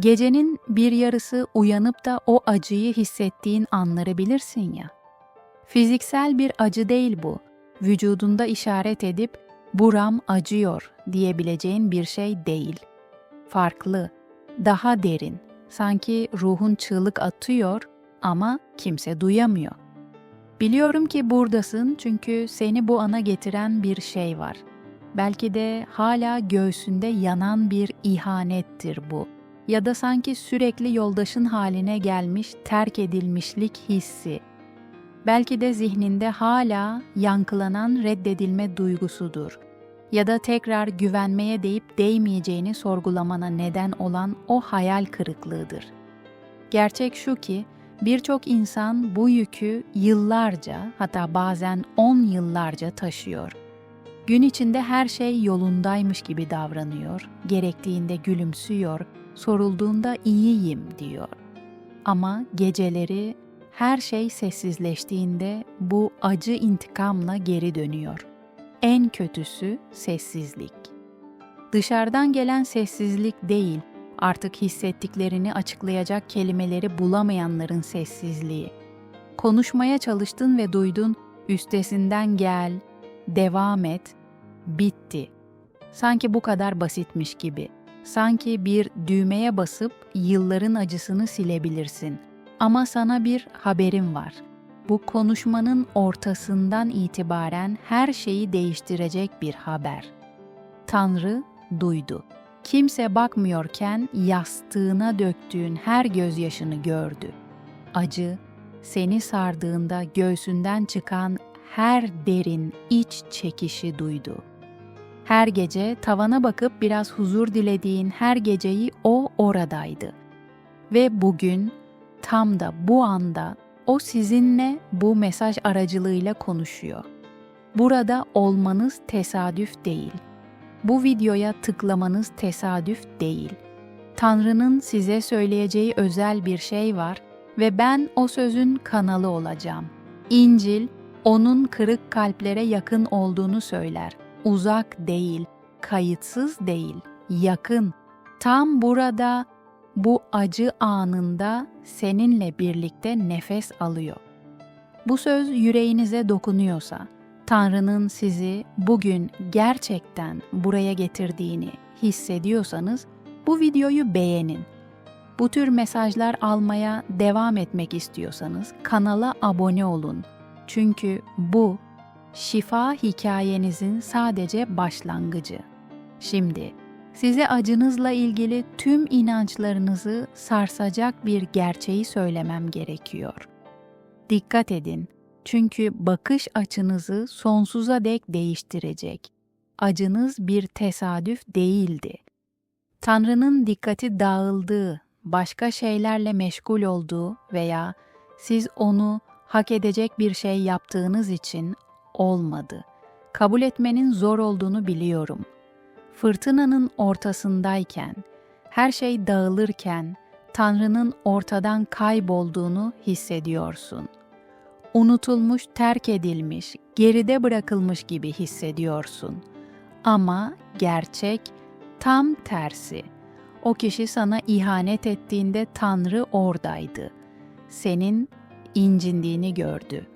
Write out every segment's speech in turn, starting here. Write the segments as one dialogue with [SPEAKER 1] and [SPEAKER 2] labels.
[SPEAKER 1] Gecenin bir yarısı uyanıp da o acıyı hissettiğin anları bilirsin ya. Fiziksel bir acı değil bu. Vücudunda işaret edip buram acıyor diyebileceğin bir şey değil. Farklı, daha derin. Sanki ruhun çığlık atıyor ama kimse duyamıyor. Biliyorum ki buradasın çünkü seni bu ana getiren bir şey var. Belki de hala göğsünde yanan bir ihanettir bu. Ya da sanki sürekli yoldaşın haline gelmiş terk edilmişlik hissi. Belki de zihninde hala yankılanan reddedilme duygusudur. Ya da tekrar güvenmeye deyip değmeyeceğini sorgulamana neden olan o hayal kırıklığıdır. Gerçek şu ki birçok insan bu yükü yıllarca hatta bazen 10 yıllarca taşıyor. Gün içinde her şey yolundaymış gibi davranıyor, gerektiğinde gülümsüyor, sorulduğunda iyiyim diyor. Ama geceleri her şey sessizleştiğinde bu acı intikamla geri dönüyor. En kötüsü sessizlik. Dışarıdan gelen sessizlik değil, artık hissettiklerini açıklayacak kelimeleri bulamayanların sessizliği. Konuşmaya çalıştın ve duydun, üstesinden gel, devam et, bitti. Sanki bu kadar basitmiş gibi. Sanki bir düğmeye basıp yılların acısını silebilirsin. Ama sana bir haberim var. Bu konuşmanın ortasından itibaren her şeyi değiştirecek bir haber. Tanrı duydu. Kimse bakmıyorken yastığına döktüğün her gözyaşını gördü. Acı, seni sardığında göğsünden çıkan her derin iç çekişi duydu. Her gece tavana bakıp biraz huzur dilediğin her geceyi o oradaydı. Ve bugün tam da bu anda o sizinle bu mesaj aracılığıyla konuşuyor. Burada olmanız tesadüf değil. Bu videoya tıklamanız tesadüf değil. Tanrı'nın size söyleyeceği özel bir şey var ve ben o sözün kanalı olacağım. İncil onun kırık kalplere yakın olduğunu söyler. Uzak değil, kayıtsız değil, yakın. Tam burada bu acı anında seninle birlikte nefes alıyor. Bu söz yüreğinize dokunuyorsa, Tanrı'nın sizi bugün gerçekten buraya getirdiğini hissediyorsanız bu videoyu beğenin. Bu tür mesajlar almaya devam etmek istiyorsanız kanala abone olun. Çünkü bu şifa hikayenizin sadece başlangıcı. Şimdi size acınızla ilgili tüm inançlarınızı sarsacak bir gerçeği söylemem gerekiyor. Dikkat edin çünkü bakış açınızı sonsuza dek değiştirecek. Acınız bir tesadüf değildi. Tanrı'nın dikkati dağıldığı, başka şeylerle meşgul olduğu veya siz onu hak edecek bir şey yaptığınız için olmadı. Kabul etmenin zor olduğunu biliyorum. Fırtınanın ortasındayken, her şey dağılırken Tanrı'nın ortadan kaybolduğunu hissediyorsun. Unutulmuş, terk edilmiş, geride bırakılmış gibi hissediyorsun. Ama gerçek tam tersi. O kişi sana ihanet ettiğinde Tanrı oradaydı. Senin incindiğini gördü.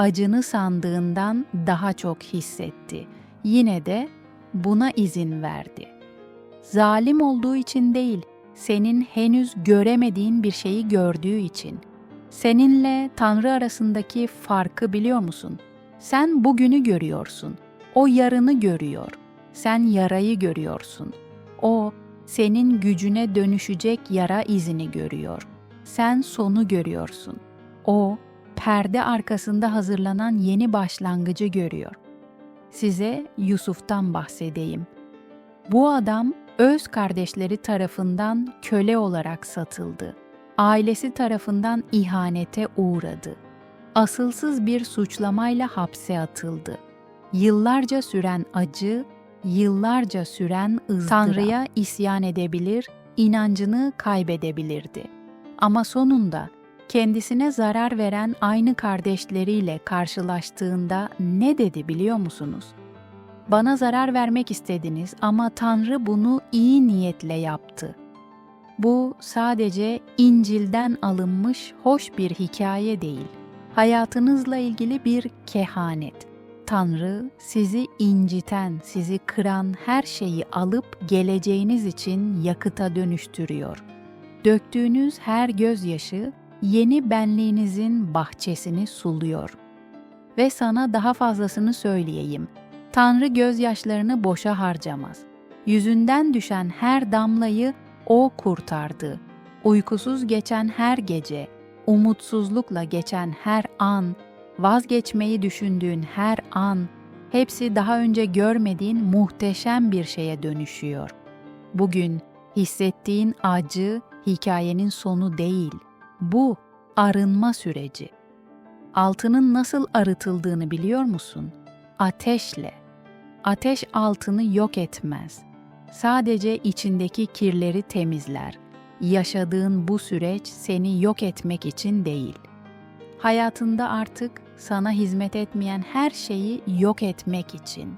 [SPEAKER 1] Acını sandığından daha çok hissetti. Yine de buna izin verdi. Zalim olduğu için değil, senin henüz göremediğin bir şeyi gördüğü için. Seninle Tanrı arasındaki farkı biliyor musun? Sen bugünü görüyorsun. O yarını görüyor. Sen yarayı görüyorsun. O senin gücüne dönüşecek yara izini görüyor. Sen sonu görüyorsun. O perde arkasında hazırlanan yeni başlangıcı görüyor. Size Yusuf'tan bahsedeyim. Bu adam öz kardeşleri tarafından köle olarak satıldı. Ailesi tarafından ihanete uğradı. Asılsız bir suçlamayla hapse atıldı. Yıllarca süren acı, yıllarca süren ızdırap. Tanrı'ya isyan edebilir, inancını kaybedebilirdi. Ama sonunda kendisine zarar veren aynı kardeşleriyle karşılaştığında ne dedi biliyor musunuz? Bana zarar vermek istediniz ama Tanrı bunu iyi niyetle yaptı. Bu sadece İncil'den alınmış hoş bir hikaye değil. Hayatınızla ilgili bir kehanet. Tanrı sizi inciten, sizi kıran her şeyi alıp geleceğiniz için yakıta dönüştürüyor. Döktüğünüz her gözyaşı yeni benliğinizin bahçesini suluyor. Ve sana daha fazlasını söyleyeyim. Tanrı gözyaşlarını boşa harcamaz. Yüzünden düşen her damlayı O kurtardı. Uykusuz geçen her gece, umutsuzlukla geçen her an, vazgeçmeyi düşündüğün her an, hepsi daha önce görmediğin muhteşem bir şeye dönüşüyor. Bugün hissettiğin acı hikayenin sonu değil. Bu arınma süreci. Altının nasıl arıtıldığını biliyor musun? Ateşle. Ateş altını yok etmez. Sadece içindeki kirleri temizler. Yaşadığın bu süreç seni yok etmek için değil. Hayatında artık sana hizmet etmeyen her şeyi yok etmek için.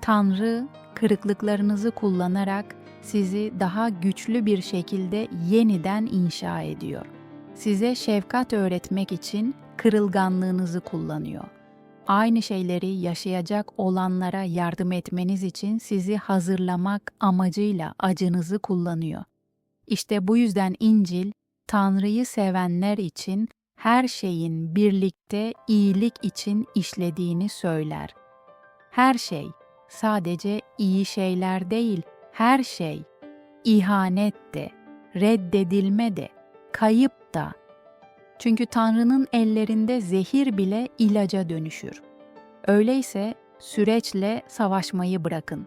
[SPEAKER 1] Tanrı kırıklıklarınızı kullanarak sizi daha güçlü bir şekilde yeniden inşa ediyor. Size şefkat öğretmek için kırılganlığınızı kullanıyor. Aynı şeyleri yaşayacak olanlara yardım etmeniz için sizi hazırlamak amacıyla acınızı kullanıyor. İşte bu yüzden İncil, Tanrı'yı sevenler için her şeyin birlikte iyilik için işlediğini söyler. Her şey, sadece iyi şeyler değil, her şey, ihanet de, reddedilme de, kayıp da. Çünkü Tanrı'nın ellerinde zehir bile ilaca dönüşür. Öyleyse süreçle savaşmayı bırakın.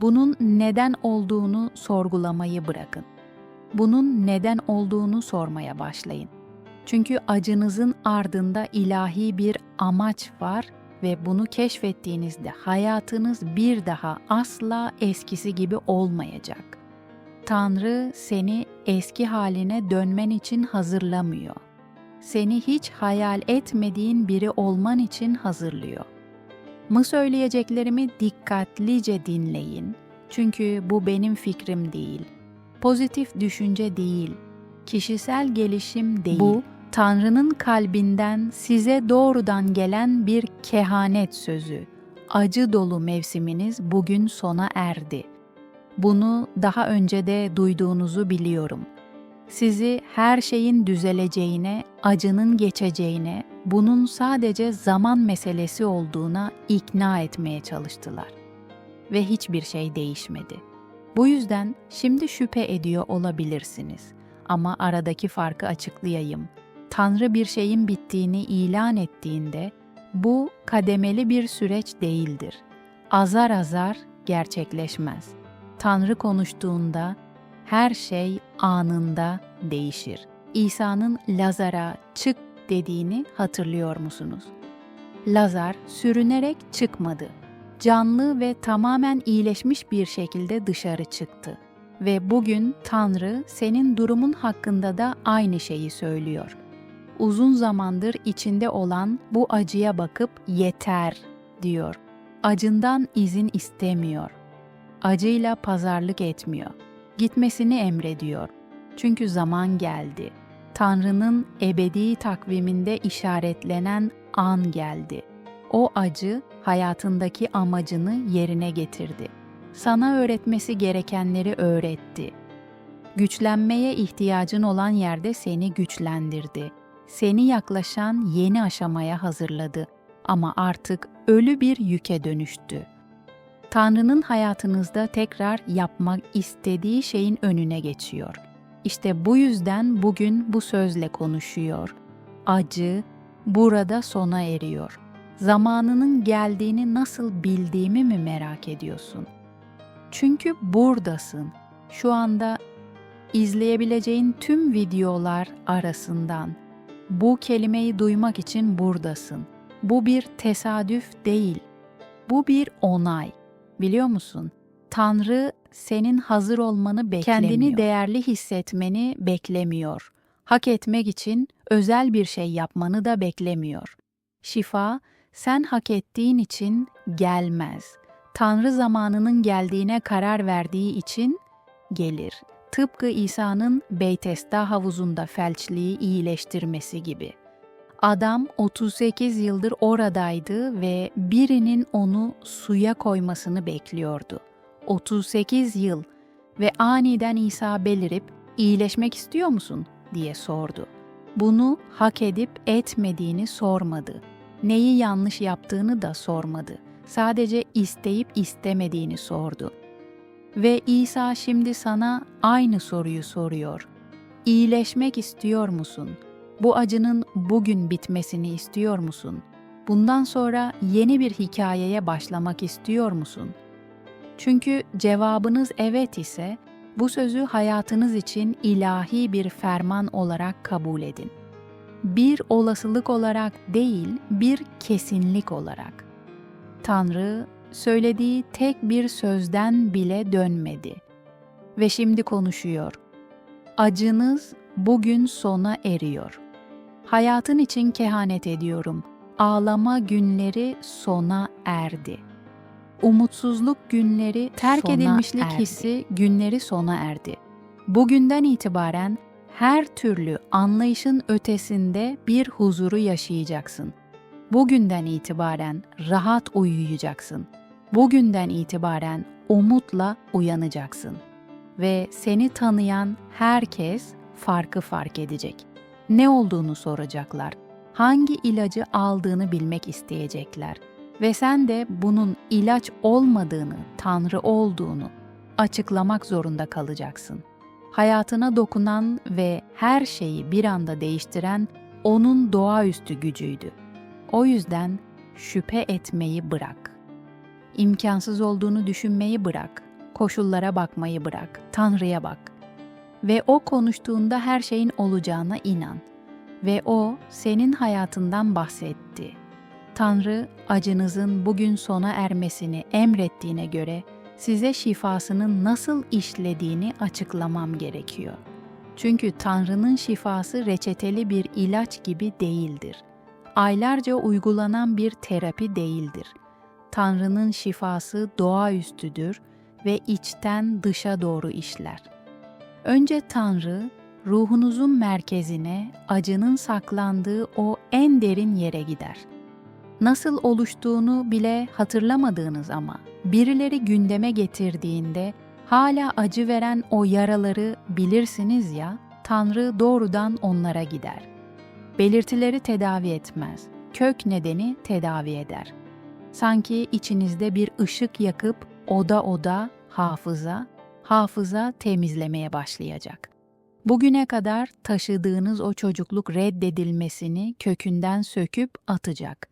[SPEAKER 1] Bunun neden olduğunu sorgulamayı bırakın. Bunun neden olduğunu sormaya başlayın. Çünkü acınızın ardında ilahi bir amaç var ve bunu keşfettiğinizde hayatınız bir daha asla eskisi gibi olmayacak. Tanrı seni eski haline dönmen için hazırlamıyor. Seni hiç hayal etmediğin biri olman için hazırlıyor. Mı söyleyeceklerimi dikkatlice dinleyin. Çünkü bu benim fikrim değil. Pozitif düşünce değil. Kişisel gelişim değil. Bu Tanrı'nın kalbinden size doğrudan gelen bir kehanet sözü. Acı dolu mevsiminiz bugün sona erdi. Bunu daha önce de duyduğunuzu biliyorum. Sizi her şeyin düzeleceğine, acının geçeceğine, bunun sadece zaman meselesi olduğuna ikna etmeye çalıştılar. Ve hiçbir şey değişmedi. Bu yüzden şimdi şüphe ediyor olabilirsiniz. Ama aradaki farkı açıklayayım. Tanrı bir şeyin bittiğini ilan ettiğinde bu kademeli bir süreç değildir. Azar azar gerçekleşmez. Tanrı konuştuğunda her şey anında değişir. İsa'nın Lazar'a çık dediğini hatırlıyor musunuz? Lazar sürünerek çıkmadı. Canlı ve tamamen iyileşmiş bir şekilde dışarı çıktı. Ve bugün Tanrı senin durumun hakkında da aynı şeyi söylüyor. Uzun zamandır içinde olan bu acıya bakıp yeter diyor. Acından izin istemiyor. Acıyla pazarlık etmiyor. Gitmesini emrediyor. Çünkü zaman geldi. Tanrı'nın ebedi takviminde işaretlenen an geldi. O acı hayatındaki amacını yerine getirdi. Sana öğretmesi gerekenleri öğretti. Güçlenmeye ihtiyacın olan yerde seni güçlendirdi. Seni yaklaşan yeni aşamaya hazırladı ama artık ölü bir yüke dönüştü. Tanrı'nın hayatınızda tekrar yapmak istediği şeyin önüne geçiyor. İşte bu yüzden bugün bu sözle konuşuyor. Acı burada sona eriyor. Zamanının geldiğini nasıl bildiğimi mi merak ediyorsun? Çünkü buradasın. Şu anda izleyebileceğin tüm videolar arasından bu kelimeyi duymak için buradasın. Bu bir tesadüf değil. Bu bir onay. Biliyor musun? Tanrı senin hazır olmanı beklemiyor. Kendini değerli hissetmeni beklemiyor. Hak etmek için özel bir şey yapmanı da beklemiyor. Şifa sen hak ettiğin için gelmez. Tanrı zamanının geldiğine karar verdiği için gelir. Tıpkı İsa'nın Beytesda havuzunda felçliği iyileştirmesi gibi. Adam 38 yıldır oradaydı ve birinin onu suya koymasını bekliyordu. 38 yıl ve aniden İsa belirip iyileşmek istiyor musun diye sordu. Bunu hak edip etmediğini sormadı. Neyi yanlış yaptığını da sormadı. Sadece isteyip istemediğini sordu. Ve İsa şimdi sana aynı soruyu soruyor. İyileşmek istiyor musun? Bu acının bugün bitmesini istiyor musun? Bundan sonra yeni bir hikayeye başlamak istiyor musun? Çünkü cevabınız evet ise bu sözü hayatınız için ilahi bir ferman olarak kabul edin. Bir olasılık olarak değil, bir kesinlik olarak. Tanrı söylediği tek bir sözden bile dönmedi ve şimdi konuşuyor. Acınız bugün sona eriyor. Hayatın için kehanet ediyorum. Ağlama günleri sona erdi. Umutsuzluk günleri, terk
[SPEAKER 2] Sona
[SPEAKER 1] edilmişlik
[SPEAKER 2] erdi.
[SPEAKER 1] hissi günleri sona erdi. Bugünden itibaren her türlü anlayışın ötesinde bir huzuru yaşayacaksın. Bugünden itibaren rahat uyuyacaksın. Bugünden itibaren umutla uyanacaksın. Ve seni tanıyan herkes farkı fark edecek. Ne olduğunu soracaklar. Hangi ilacı aldığını bilmek isteyecekler. Ve sen de bunun ilaç olmadığını, Tanrı olduğunu açıklamak zorunda kalacaksın. Hayatına dokunan ve her şeyi bir anda değiştiren onun doğaüstü gücüydü. O yüzden şüphe etmeyi bırak. İmkansız olduğunu düşünmeyi bırak. Koşullara bakmayı bırak. Tanrı'ya bak. Ve o konuştuğunda her şeyin olacağına inan. Ve o senin hayatından bahsetti. Tanrı acınızın bugün sona ermesini emrettiğine göre size şifasının nasıl işlediğini açıklamam gerekiyor. Çünkü Tanrı'nın şifası reçeteli bir ilaç gibi değildir. Aylarca uygulanan bir terapi değildir. Tanrı'nın şifası doğaüstüdür ve içten dışa doğru işler. Önce Tanrı, ruhunuzun merkezine, acının saklandığı o en derin yere gider. Nasıl oluştuğunu bile hatırlamadığınız ama birileri gündeme getirdiğinde hala acı veren o yaraları bilirsiniz ya, Tanrı doğrudan onlara gider. Belirtileri tedavi etmez, kök nedeni tedavi eder. Sanki içinizde bir ışık yakıp oda oda hafıza, hafıza temizlemeye başlayacak. Bugüne kadar taşıdığınız o çocukluk reddedilmesini kökünden söküp atacak.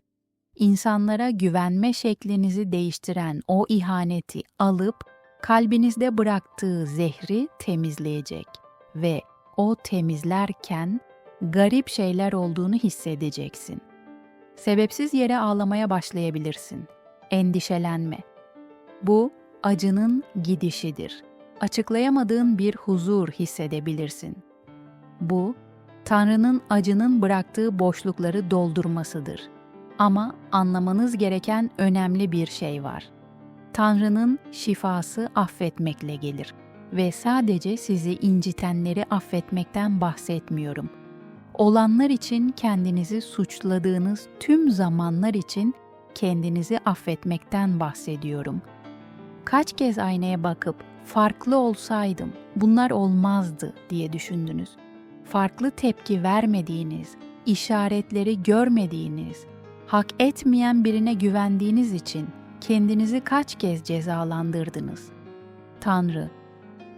[SPEAKER 1] İnsanlara güvenme şeklinizi değiştiren o ihaneti alıp kalbinizde bıraktığı zehri temizleyecek ve o temizlerken garip şeyler olduğunu hissedeceksin. Sebepsiz yere ağlamaya başlayabilirsin. Endişelenme. Bu acının gidişidir. Açıklayamadığın bir huzur hissedebilirsin. Bu Tanrı'nın acının bıraktığı boşlukları doldurmasıdır. Ama anlamanız gereken önemli bir şey var. Tanrı'nın şifası affetmekle gelir ve sadece sizi incitenleri affetmekten bahsetmiyorum. Olanlar için kendinizi suçladığınız tüm zamanlar için kendinizi affetmekten bahsediyorum. Kaç kez aynaya bakıp farklı olsaydım bunlar olmazdı diye düşündünüz. Farklı tepki vermediğiniz, işaretleri görmediğiniz, hak etmeyen birine güvendiğiniz için kendinizi kaç kez cezalandırdınız? Tanrı,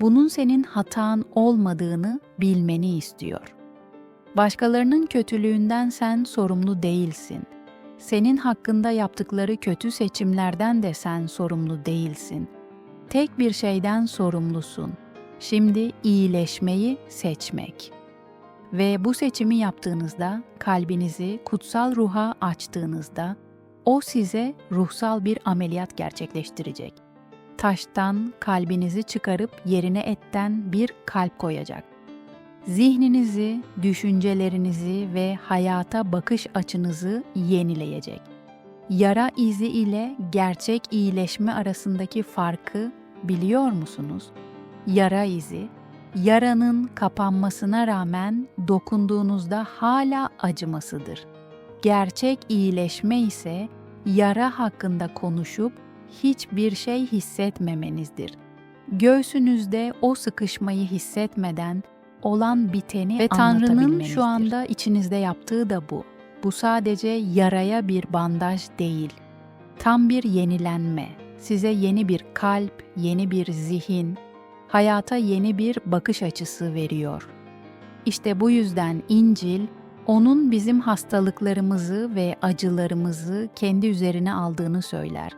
[SPEAKER 1] bunun senin hatan olmadığını bilmeni istiyor. Başkalarının kötülüğünden sen sorumlu değilsin. Senin hakkında yaptıkları kötü seçimlerden de sen sorumlu değilsin. Tek bir şeyden sorumlusun. Şimdi iyileşmeyi seçmek. Ve bu seçimi yaptığınızda, kalbinizi kutsal ruha açtığınızda, o size ruhsal bir ameliyat gerçekleştirecek. Taştan kalbinizi çıkarıp yerine etten bir kalp koyacak. Zihninizi, düşüncelerinizi ve hayata bakış açınızı yenileyecek. Yara izi ile gerçek iyileşme arasındaki farkı biliyor musunuz? Yara izi, yaranın kapanmasına rağmen dokunduğunuzda hala acımasıdır. Gerçek iyileşme ise yara hakkında konuşup hiçbir şey hissetmemenizdir. Göğsünüzde o sıkışmayı hissetmeden olan biteni
[SPEAKER 2] Ve Tanrı'nın şu
[SPEAKER 1] anda içinizde yaptığı da bu. Bu sadece yaraya bir bandaj değil. Tam bir yenilenme. Size yeni bir kalp, yeni bir zihin, hayata yeni bir bakış açısı veriyor. İşte bu yüzden İncil, onun bizim hastalıklarımızı ve acılarımızı kendi üzerine aldığını söyler.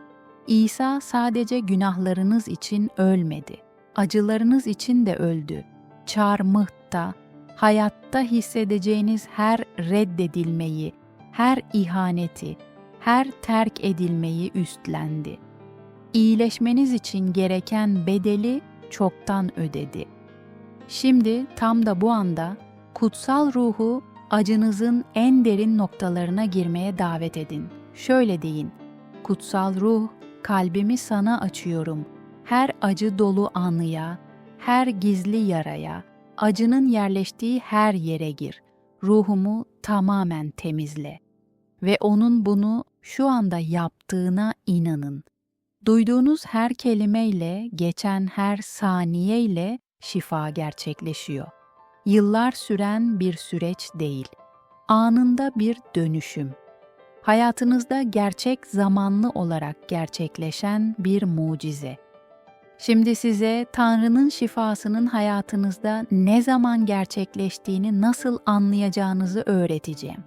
[SPEAKER 1] İsa sadece günahlarınız için ölmedi. Acılarınız için de öldü. Çarmıhta, hayatta hissedeceğiniz her reddedilmeyi, her ihaneti, her terk edilmeyi üstlendi. İyileşmeniz için gereken bedeli çoktan ödedi. Şimdi tam da bu anda kutsal ruhu acınızın en derin noktalarına girmeye davet edin. Şöyle deyin: Kutsal ruh, kalbimi sana açıyorum. Her acı dolu anıya, her gizli yaraya, acının yerleştiği her yere gir. Ruhumu tamamen temizle. Ve onun bunu şu anda yaptığına inanın. Duyduğunuz her kelimeyle, geçen her saniyeyle şifa gerçekleşiyor. Yıllar süren bir süreç değil. Anında bir dönüşüm. Hayatınızda gerçek zamanlı olarak gerçekleşen bir mucize. Şimdi size Tanrı'nın şifasının hayatınızda ne zaman gerçekleştiğini nasıl anlayacağınızı öğreteceğim.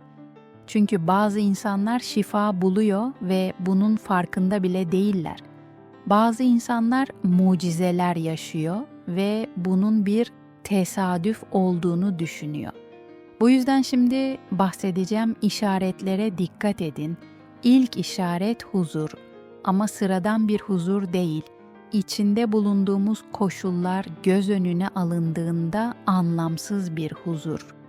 [SPEAKER 1] Çünkü bazı insanlar şifa buluyor ve bunun farkında bile değiller. Bazı insanlar mucizeler yaşıyor ve bunun bir tesadüf olduğunu düşünüyor. Bu yüzden şimdi bahsedeceğim işaretlere dikkat edin. İlk işaret huzur ama sıradan bir huzur değil. İçinde bulunduğumuz koşullar göz önüne alındığında anlamsız bir huzur.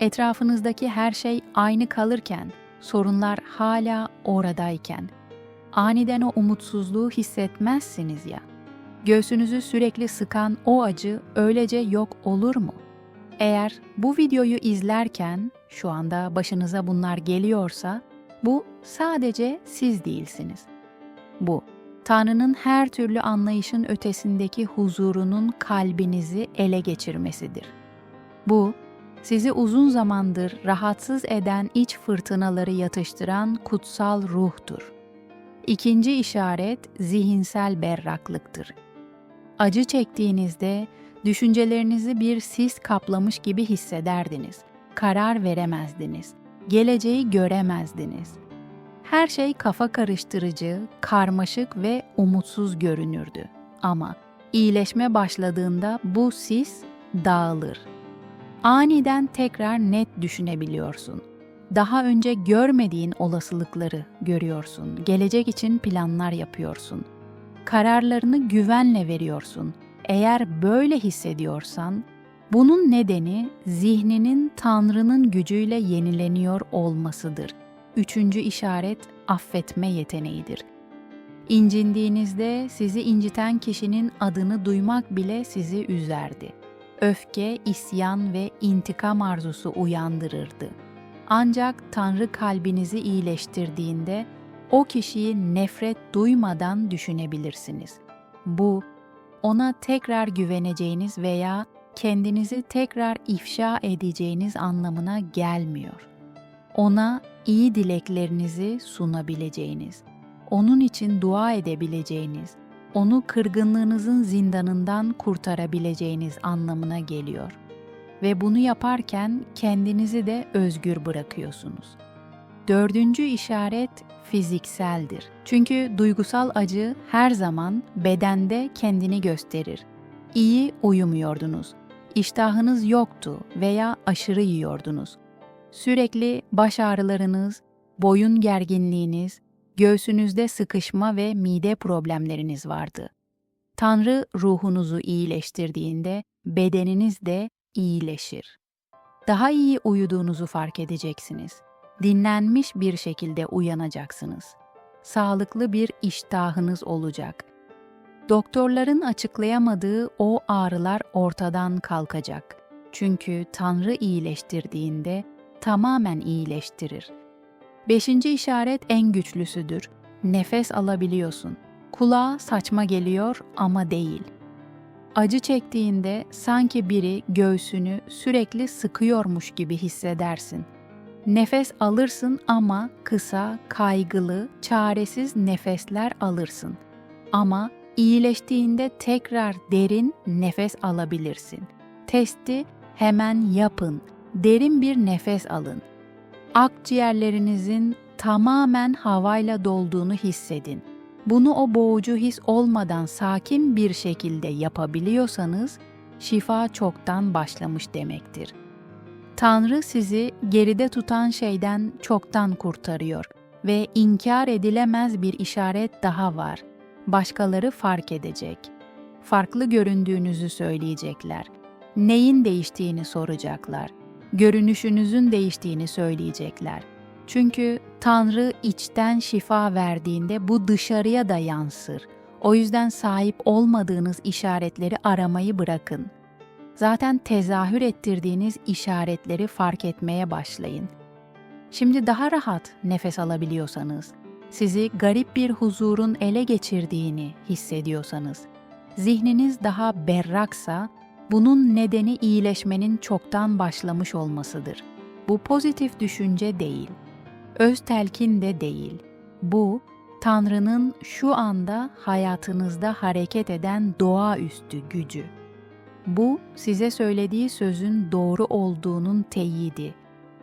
[SPEAKER 1] Etrafınızdaki her şey aynı kalırken, sorunlar hala oradayken, aniden o umutsuzluğu hissetmezsiniz ya. Göğsünüzü sürekli sıkan o acı öylece yok olur mu? Eğer bu videoyu izlerken şu anda başınıza bunlar geliyorsa, bu sadece siz değilsiniz. Bu, Tanrı'nın her türlü anlayışın ötesindeki huzurunun kalbinizi ele geçirmesidir. Bu, sizi uzun zamandır rahatsız eden iç fırtınaları yatıştıran kutsal ruhtur. İkinci işaret zihinsel berraklıktır. Acı çektiğinizde düşüncelerinizi bir sis kaplamış gibi hissederdiniz. Karar veremezdiniz. Geleceği göremezdiniz. Her şey kafa karıştırıcı, karmaşık ve umutsuz görünürdü. Ama iyileşme başladığında bu sis dağılır. Aniden tekrar net düşünebiliyorsun. Daha önce görmediğin olasılıkları görüyorsun. Gelecek için planlar yapıyorsun. Kararlarını güvenle veriyorsun. Eğer böyle hissediyorsan, bunun nedeni zihninin Tanrı'nın gücüyle yenileniyor olmasıdır. Üçüncü işaret affetme yeteneğidir. İncindiğinizde sizi inciten kişinin adını duymak bile sizi üzerdi. Öfke, isyan ve intikam arzusu uyandırırdı. Ancak Tanrı kalbinizi iyileştirdiğinde o kişiyi nefret duymadan düşünebilirsiniz. Bu ona tekrar güveneceğiniz veya kendinizi tekrar ifşa edeceğiniz anlamına gelmiyor. Ona iyi dileklerinizi sunabileceğiniz, onun için dua edebileceğiniz, onu kırgınlığınızın zindanından kurtarabileceğiniz anlamına geliyor. Ve bunu yaparken kendinizi de özgür bırakıyorsunuz. Dördüncü işaret fizikseldir. Çünkü duygusal acı her zaman bedende kendini gösterir. İyi uyumuyordunuz, iştahınız yoktu veya aşırı yiyordunuz. Sürekli baş ağrılarınız, boyun gerginliğiniz, göğsünüzde sıkışma ve mide problemleriniz vardı. Tanrı ruhunuzu iyileştirdiğinde bedeniniz de iyileşir. Daha iyi uyuduğunuzu fark edeceksiniz. Dinlenmiş bir şekilde uyanacaksınız. Sağlıklı bir iştahınız olacak. Doktorların açıklayamadığı o ağrılar ortadan kalkacak. Çünkü Tanrı iyileştirdiğinde tamamen iyileştirir. Beşinci işaret en güçlüsüdür. Nefes alabiliyorsun. Kulağa saçma geliyor ama değil. Acı çektiğinde sanki biri göğsünü sürekli sıkıyormuş gibi hissedersin. Nefes alırsın ama kısa, kaygılı, çaresiz nefesler alırsın. Ama iyileştiğinde tekrar derin nefes alabilirsin. Testi hemen yapın. Derin bir nefes alın. Akciğerlerinizin tamamen havayla dolduğunu hissedin. Bunu o boğucu his olmadan sakin bir şekilde yapabiliyorsanız şifa çoktan başlamış demektir. Tanrı sizi geride tutan şeyden çoktan kurtarıyor ve inkar edilemez bir işaret daha var. Başkaları fark edecek. Farklı göründüğünüzü söyleyecekler. Neyin değiştiğini soracaklar. Görünüşünüzün değiştiğini söyleyecekler. Çünkü Tanrı içten şifa verdiğinde bu dışarıya da yansır. O yüzden sahip olmadığınız işaretleri aramayı bırakın. Zaten tezahür ettirdiğiniz işaretleri fark etmeye başlayın. Şimdi daha rahat nefes alabiliyorsanız, sizi garip bir huzurun ele geçirdiğini hissediyorsanız, zihniniz daha berraksa, bunun nedeni iyileşmenin çoktan başlamış olmasıdır. Bu pozitif düşünce değil, öz telkin de değil. Bu, Tanrı'nın şu anda hayatınızda hareket eden doğaüstü gücü. Bu, size söylediği sözün doğru olduğunun teyidi.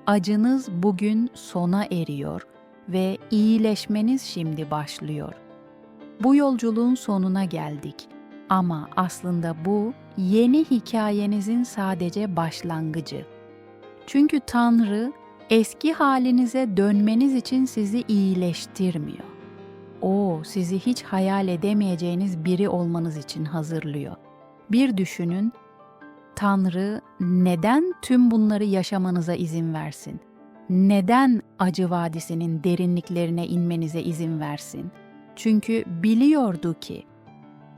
[SPEAKER 1] Acınız bugün sona eriyor ve iyileşmeniz şimdi başlıyor. Bu yolculuğun sonuna geldik ama aslında bu yeni hikayenizin sadece başlangıcı. Çünkü Tanrı eski halinize dönmeniz için sizi iyileştirmiyor. O sizi hiç hayal edemeyeceğiniz biri olmanız için hazırlıyor. Bir düşünün, Tanrı neden tüm bunları yaşamanıza izin versin? Neden acı vadisinin derinliklerine inmenize izin versin? Çünkü biliyordu ki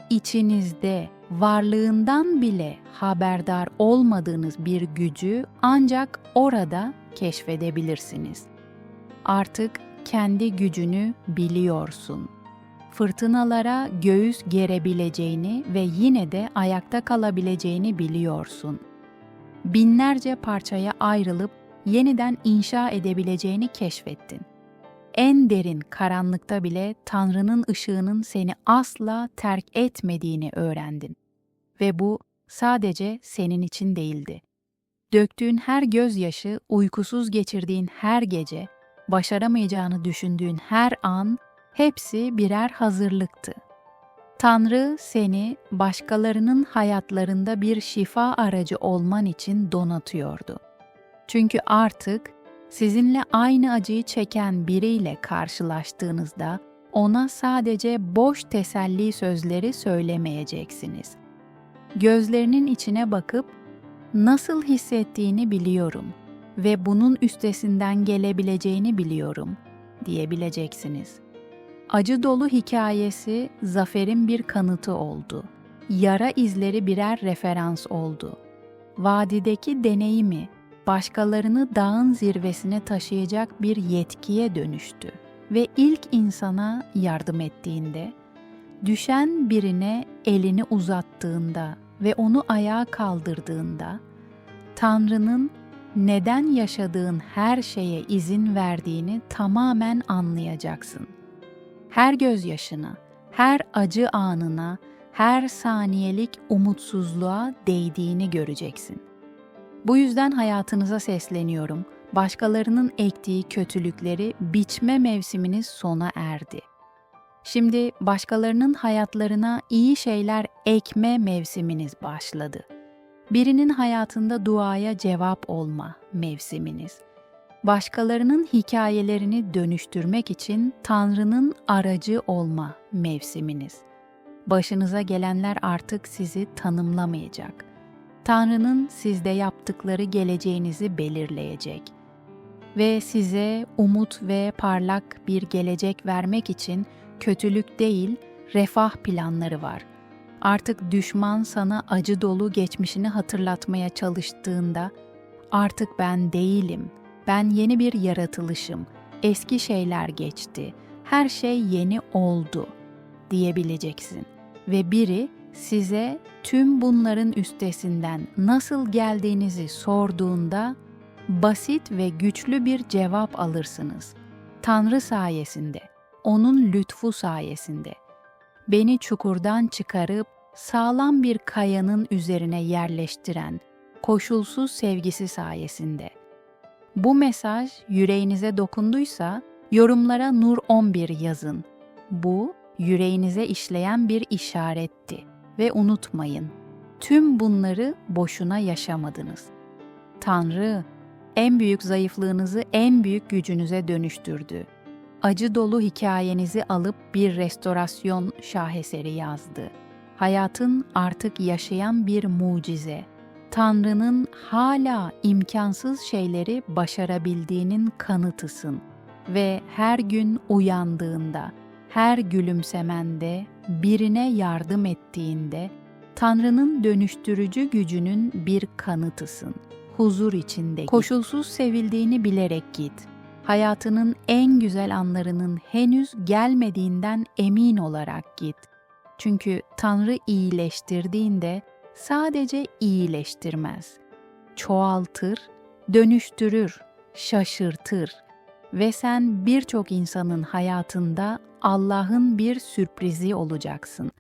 [SPEAKER 1] içinizde varlığından bile haberdar olmadığınız bir gücü ancak orada keşfedebilirsiniz. Artık kendi gücünü biliyorsun. Fırtınalara göğüs gerebileceğini ve yine de ayakta kalabileceğini biliyorsun. Binlerce parçaya ayrılıp yeniden inşa edebileceğini keşfettin. En derin karanlıkta bile Tanrı'nın ışığının seni asla terk etmediğini öğrendin. Ve bu sadece senin için değildi. Döktüğün her gözyaşı, uykusuz geçirdiğin her gece, başaramayacağını düşündüğün her an hepsi birer hazırlıktı. Tanrı seni başkalarının hayatlarında bir şifa aracı olman için donatıyordu. Çünkü artık sizinle aynı acıyı çeken biriyle karşılaştığınızda ona sadece boş teselli sözleri söylemeyeceksiniz. Gözlerinin içine bakıp nasıl hissettiğini biliyorum ve bunun üstesinden gelebileceğini biliyorum diyebileceksiniz. Acı dolu hikayesi zaferin bir kanıtı oldu. Yara izleri birer referans oldu. Vadideki deneyimi başkalarını dağın zirvesine taşıyacak bir yetkiye dönüştü ve ilk insana yardım ettiğinde, düşen birine elini uzattığında ve onu ayağa kaldırdığında, Tanrı'nın neden yaşadığın her şeye izin verdiğini tamamen anlayacaksın. Her gözyaşına, her acı anına, her saniyelik umutsuzluğa değdiğini göreceksin. Bu yüzden hayatınıza sesleniyorum. Başkalarının ektiği kötülükleri biçme mevsiminiz sona erdi. Şimdi başkalarının hayatlarına iyi şeyler ekme mevsiminiz başladı. Birinin hayatında duaya cevap olma mevsiminiz. Başkalarının hikayelerini dönüştürmek için Tanrı'nın aracı olma mevsiminiz. Başınıza gelenler artık sizi tanımlamayacak. Tanrı'nın sizde yaptıkları geleceğinizi belirleyecek ve size umut ve parlak bir gelecek vermek için kötülük değil, refah planları var. Artık düşman sana acı dolu geçmişini hatırlatmaya çalıştığında artık ben değilim. Ben yeni bir yaratılışım. Eski şeyler geçti. Her şey yeni oldu diyebileceksin. Ve biri size tüm bunların üstesinden nasıl geldiğinizi sorduğunda basit ve güçlü bir cevap alırsınız. Tanrı sayesinde, onun lütfu sayesinde. Beni çukurdan çıkarıp sağlam bir kayanın üzerine yerleştiren koşulsuz sevgisi sayesinde. Bu mesaj yüreğinize dokunduysa yorumlara Nur 11 yazın. Bu yüreğinize işleyen bir işaretti ve unutmayın. Tüm bunları boşuna yaşamadınız. Tanrı en büyük zayıflığınızı en büyük gücünüze dönüştürdü. Acı dolu hikayenizi alıp bir restorasyon şaheseri yazdı. Hayatın artık yaşayan bir mucize. Tanrı'nın hala imkansız şeyleri başarabildiğinin kanıtısın ve her gün uyandığında, her gülümsemende, birine yardım ettiğinde Tanrı'nın dönüştürücü gücünün bir kanıtısın. Huzur içinde. Koşulsuz sevildiğini bilerek git. Hayatının en güzel anlarının henüz gelmediğinden emin olarak git. Çünkü Tanrı iyileştirdiğinde sadece iyileştirmez. Çoğaltır, dönüştürür, şaşırtır ve sen birçok insanın hayatında Allah'ın bir sürprizi olacaksın.